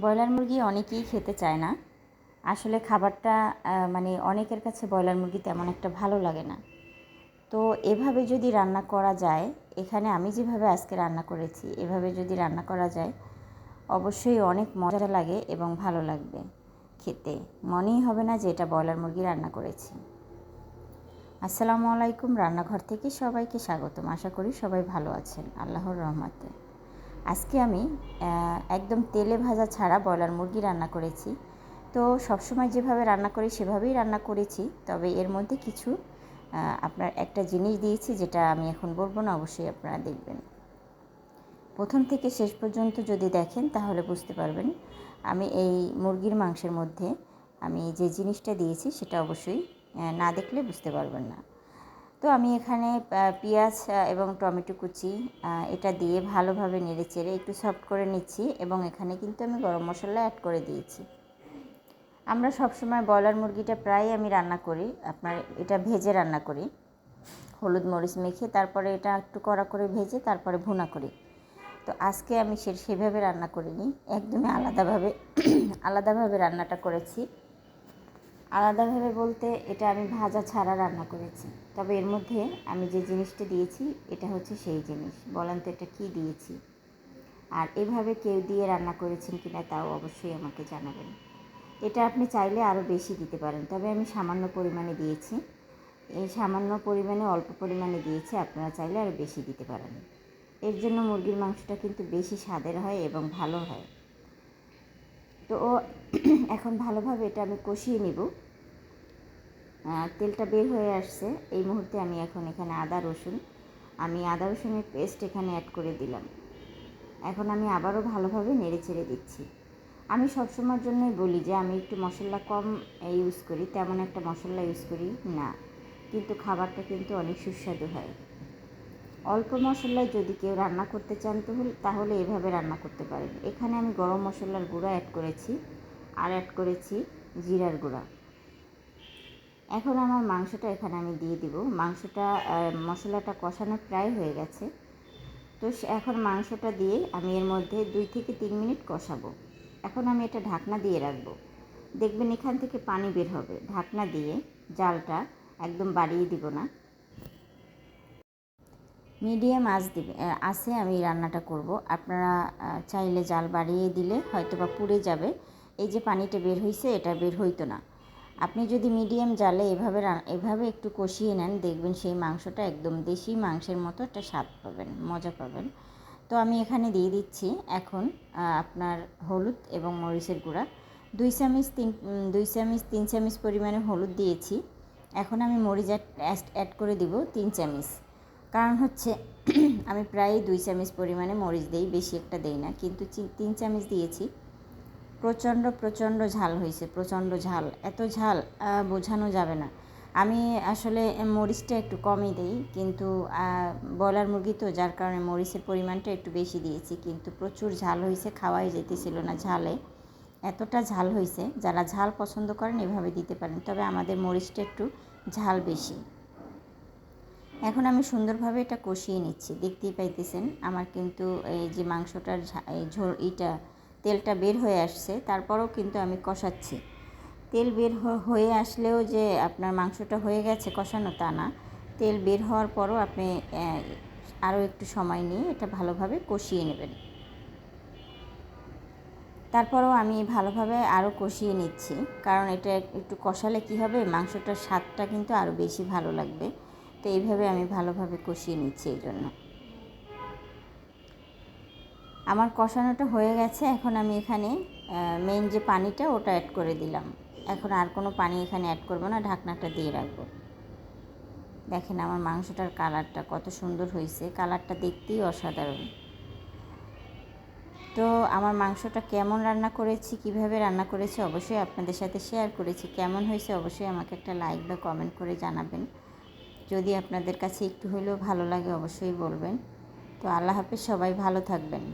Broiler মুরগি অনেকেই খেতে চায় না। আসলে খাবারটা মানে অনেকের কাছে ব্রয়লার মুরগি তেমন একটা ভালো লাগে না। তো এভাবে যদি রান্না করা যায়, এখানে আমি যেভাবে আজকে রান্না করেছি, এভাবে যদি রান্না করা যায়, অবশ্যই অনেক মজা লাগে এবং ভালো লাগবে খেতে। মনেই হবে না যে এটা ব্রয়লার মুরগি রান্না করেছি। আসসালামু আলাইকুম, রান্নাঘর থেকে সবাইকে স্বাগতম। আশা করি সবাই ভালো আছেন। আল্লাহর রহমতে। আজকে আমি একদম তেলে ভাজা ছাড়া ব্রয়লার মুরগি রান্না করেছি। তো সবসময় যেভাবে রান্না করি, সেভাবেই রান্না করেছি। তবে এর মধ্যে কিছু আপনার একটা জিনিস দিয়েছি, যেটা আমি এখন বলব না, অবশ্যই আপনারা দেখবেন। প্রথম থেকে শেষ পর্যন্ত যদি দেখেন, তাহলে বুঝতে পারবেন, আমি এই মুরগির মাংসের মধ্যে আমি যে জিনিসটা দিয়েছি, সেটা অবশ্যই না দেখলে বুঝতে পারবেন না। তো আমি এখানে পেঁয়াজ এবং টমেটো কুচি এটা দিয়ে ভালোভাবে নেড়ে চেড়ে একটু সফট করে নিচ্ছি এবং এখানে কিন্তু আমি গরম মশলা অ্যাড করে দিয়েছি। আমরা সবসময় ব্রয়লার মুরগিটা প্রায় আমি রান্না করি, আপনার এটা ভেজে রান্না করি। হলুদ মরিচ মেখে তারপরে এটা একটু কড়া করে ভেজে তারপরে ভুনা করি। তো আজকে আমি সে, সেভাবে রান্না করিনি, একদমই আলাদাভাবে আলাদাভাবে রান্নাটা করেছি। আলাদাভাবে বলতে এটা আমি ভাজা ছাড়া রান্না করেছি। তবে এর মধ্যে আমি যে জিনিসটা দিয়েছি, এটা হচ্ছে সেই জিনিস। বলেন তো এটা কী দিয়েছি? আর এভাবে কেউ দিয়ে রান্না করেছেন কিনা তাও অবশ্যই আমাকে জানাবেন। এটা আপনি চাইলে আরও বেশি দিতে পারেন। তবে আমি সামান্য পরিমাণে দিয়েছি। এই সামান্য পরিমাণে অল্প পরিমাণে দিয়েছি, আপনারা চাইলে আরও বেশি দিতে পারেন। এর জন্য মুরগির মাংসটা কিন্তু বেশি স্বাদের হয় এবং ভালো হয়। তো এখন ভালোভাবে এটা আমি কষিয়ে নিব। তেলটা বের হয়ে আসছে। এই মুহূর্তে আমি এখন এখানে আদা, রসুন, আমি আদা, রসুনের পেস্ট এখানে অ্যাড করে দিলাম। এখন আমি আবারও ভালোভাবে নেড়ে ছেড়ে দিচ্ছি। আমি সবসময়ের জন্যই বলি যে আমি একটু মশলা কম ইউজ করি, তেমন একটা মশলা ইউজ করি না। কিন্তু খাবারটা কিন্তু অনেক সুস্বাদু হয়। অল্প মশলায় যদি কেউ রান্না করতে চান তাহলে এভাবে রান্না করতে পারেন। এখানে আমি গরম মশলার গুঁড়া অ্যাড করেছি। আর অ্যাড করেছি জিরার গুঁড়া। এখন আমার মাংসটা এখানে আমি দিয়ে দিব। মাংসটা মশলাটা কষানো প্রায় হয়ে গেছে। তো এখন মাংসটা দিয়ে আমি এর মধ্যে দুই থেকে তিন মিনিট কষাবো। এখন আমি এটা ঢাকনা দিয়ে রাখব। দেখবেন এখান থেকে পানি বের হবে। ঢাকনা দিয়ে জালটা একদম বাড়িয়ে দিব না। মিডিয়াম আঁচ দিবে আসে আমি রান্নাটা করব। আপনারা চাইলে জাল বাড়িয়ে দিলে হয়তো বা পুড়ে যাবে। এই যে পানিটা বের হয়েছে এটা বের হইতো না। আপনি যদি মিডিয়াম জালে এভাবে এভাবে একটু কষিয়ে নেন, দেখবেন সেই মাংসটা একদম দেশি মাংসের মতো একটা স্বাদ পাবেন, মজা পাবেন। তো আমি এখানে দিয়ে দিচ্ছি এখন আপনার হলুদ এবং মরিচের গুঁড়া। দুই চামচ তিন দুই চামচ, তিন চামচ পরিমাণে হলুদ দিয়েছি। এখন আমি মরিচ অ্যাড অ্যাড করে দিব তিন চামচ। কারণ হচ্ছে আমি প্রায় দুই চামচ পরিমাণে মরিচ দিই, বেশি একটা দেই না। কিন্তু তিন চামিচ দিয়েছি। প্রচণ্ড প্রচণ্ড ঝাল হয়েছে, প্রচণ্ড ঝাল। এত ঝাল বোঝানো যাবে না। আমি আসলে মরিচটা একটু কমই দিই, কিন্তু ব্রয়লার মুরগি তো, যার কারণে মরিচের পরিমাণটা একটু বেশি দিয়েছি, কিন্তু প্রচুর ঝাল হয়েছে, খাওয়াই যেতেছিল না ঝালে। এতটা ঝাল হয়েছে, যারা ঝাল পছন্দ করেন এভাবে দিতে পারেন, তবে আমাদের মরিচটা একটু ঝাল বেশি। এখন আমি সুন্দরভাবে এটা কষিয়ে নিচ্ছি, দেখতেই পাইতেছেন, আমার কিন্তু এই যে মাংসটার ঝা- ঝোল, এইটা তেলটা বের হয়ে আসছে, তারপরেও কিন্তু আমি কষাচ্ছি। তেল বের হয়ে আসলেও যে আপনার মাংসটা হয়ে গেছে কষানো তা না। তেল বের হওয়ার পরও আপনি আরও একটু সময় নিয়ে এটা ভালোভাবে কষিয়ে নেবেন। তারপরেও আমি ভালোভাবে আরও কষিয়ে নিচ্ছি, কারণ এটা একটু কষালে কী হবে, মাংসটার স্বাদটা কিন্তু আরও বেশি ভালো লাগবে। তো এইভাবে আমি ভালোভাবে কষিয়ে নিচ্ছি এই জন্য। আমার কষানোটা হয়ে গেছে, এখন আমি এখানে মেন যে পানিটা ওটা অ্যাড করে দিলাম। এখন আর কোনো পানি এখানে অ্যাড করব না, ঢাকনাটা দিয়ে রাখব। দেখেন আমার মাংসটার কালারটা কত সুন্দর হয়েছে, কালারটা দেখতেই অসাধারণ। তো আমার মাংসটা কেমন রান্না করেছি, কীভাবে রান্না করেছি অবশ্যই আপনাদের সাথে শেয়ার করেছি, কেমন হয়েছে অবশ্যই আমাকে একটা লাইক বা কমেন্ট করে জানাবেন। যদি আপনাদের কাছে একটু হলেও ভালো লাগে অবশ্যই বলবেন। তো আল্লাহ হাফেজ, সবাই ভালো থাকবেন।